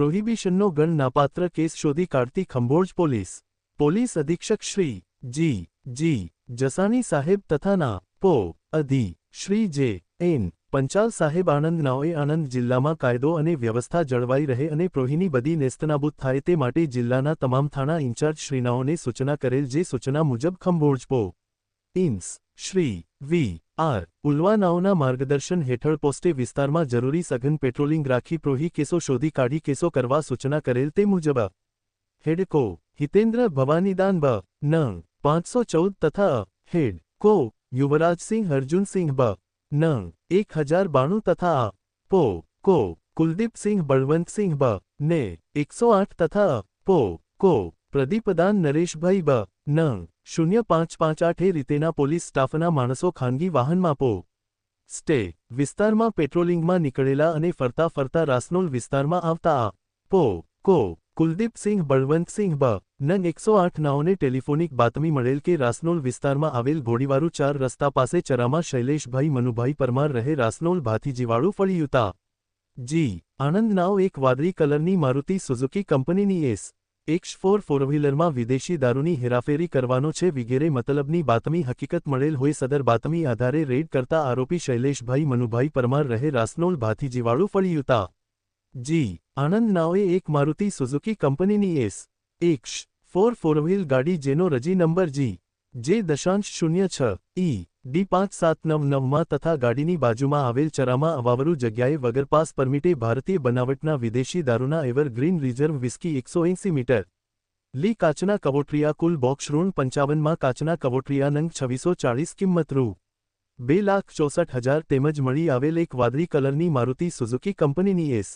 પ્રોહિબિશનનો ગણ નાપાત્ર કેસ શોધી કાઢતી Khambhol police. Police અધિક્ષક શ્રી જી જી જસાણી સાહેબ તથા ના, પો, અધિ, શ્રી જે, એન, પંચાલ સાહેબ આનંદ નાઓએ આણંદ જિલ્લામાં કાયદો અને વ્યવસ્થા જળવાઈ રહે અને પ્રોહીની બધી નેસ્તનાબૂદ થાય તે માટે જિલ્લાના તમામ થાણા ઇન્ચાર્જ શ્રીનાઓને સૂચના કરેલ જે સૂચના મુજબ ખંભોળ પો. ઇન્સ, શ્રી વી આર ઉલવાનાઓના માર્ગદર્શન હેઠળ પોસ્ટે વિસ્તારમાં જરૂરી સઘન પેટ્રોલિંગ રાખી પ્રોહી કેસો શોધી કાઢી કેસો કરવા સૂચના કરેલ તે મુજબ હેડ કો હિતેન્દ્ર ભવાનીદાન બ ન પાંચસો ચૌદ તથા હેડ કો યુવરાજસિંહ અર્જુનસિંહ બ ન એક હજાર બાણું તથા આ પો કો કુલદીપસિંહ બળવંતસિંહ બ ને એકસો આઠ તથા પો કો પ્રદીપદાન નરેશભાઈ બ. ન. શૂન્ય પાંચ પાંચ આઠ રીતેના પોલીસ સ્ટાફના માણસો ખાનગી વાહનમાં પો. સ્ટે. વિસ્તારમાં પેટ્રોલિંગમાં નીકળેલા અને ફરતા ફરતા રાસનોલ વિસ્તારમાં આવતા આ. પો. કો. કુલદીપસિંહ બળવંતસિંહ બ. નંગ એકસો આઠ નાઓને ટેલિફોનિક બાતમી મળેલ કે રાસનોલ વિસ્તારમાં આવેલ ઘોડીવારુ ચાર રસ્તા પાસે ચરામાં શૈલેષભાઈ, મનુભાઈ પરમાર રહે રાસનોલ ભાથીજીવાળું ફળિયુતા જી. આનંદ નાવ એક વાદળી કલરની મારુતિ સુઝુકી કંપનીની એસ. એક્સ ફોર ફોર વ્હીલરમાં વિદેશી દારૂની હેરાફેરી કરવાનો છે વિગેરે મતલબની બાતમી હકીકત મળેલ હોય સદર બાતમી આધારે રેડ કરતા આરોપી શૈલેષભાઈ મનુભાઈ પરમાર રહે રાસનોલ ભાતીજીવાળું ફળિયુતા. જી, આનંદ નાઓએ એક મારુતિ સુઝુકી કંપનીની S X four four wheel ગાડી જેનો રજી નંબર જી. જે દશાંશ શૂન્ય છ ઈ ડી પાંચ સાત નવ નવમાં તથા ગાડીની બાજુમાં આવેલ ચરામાં અવાવરું જગ્યાએ વગર પાસ પરમિટે ભારતીય બનાવટના વિદેશી દારૂના એવરગ્રીન રિઝર્વ વિસ્કી એકસો એંસી મીટર, લી કાચના કવોટ્રિયા કુલ બોક્સ ઋણ પંચાવનમાં કાચના કવોટ્રિયા નંગ છવ્વીસો ચાળીસ કિંમત રૂ, બે લાખ ચોસઠ હજાર તેમજ મળી આવેલ એક વાદળી કલરની મારુતિ સુઝુકી કંપનીની એસ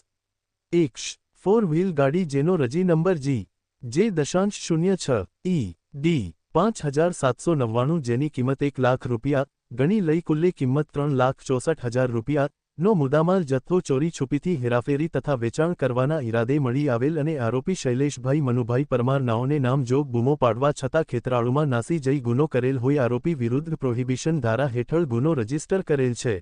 એક્સ ફોર વ્હીલ ગાડી જેનો રજી નંબર જી, જે દશાંશ શૂન્ય છ ઈ ડી પાંચ હજાર સાતસો નવ્વાણું જેની કિંમત એક લાખ રૂપિયા, ગણી લઈ કુલ્લે કિંમત ત્રણ લાખ ચોસઠ હજાર રૂપિયા, નો જથ્થો ચોરી છુપીથી હેરાફેરી તથા વેચાણ કરવાના ઈરાદે મળી આવેલ અને આરોપી શૈલેષભાઈ મનુભાઈ પરમાર નાઓને નામજોગ બૂમો પાડવા છતાં ખેતરાળુમાં નાસી જઈ ગુનો કરેલ હોય આરોપી વિરુદ્ધ પ્રોહિબિશન ધારા હેઠળ ગુનો રજિસ્ટર કરેલ છે.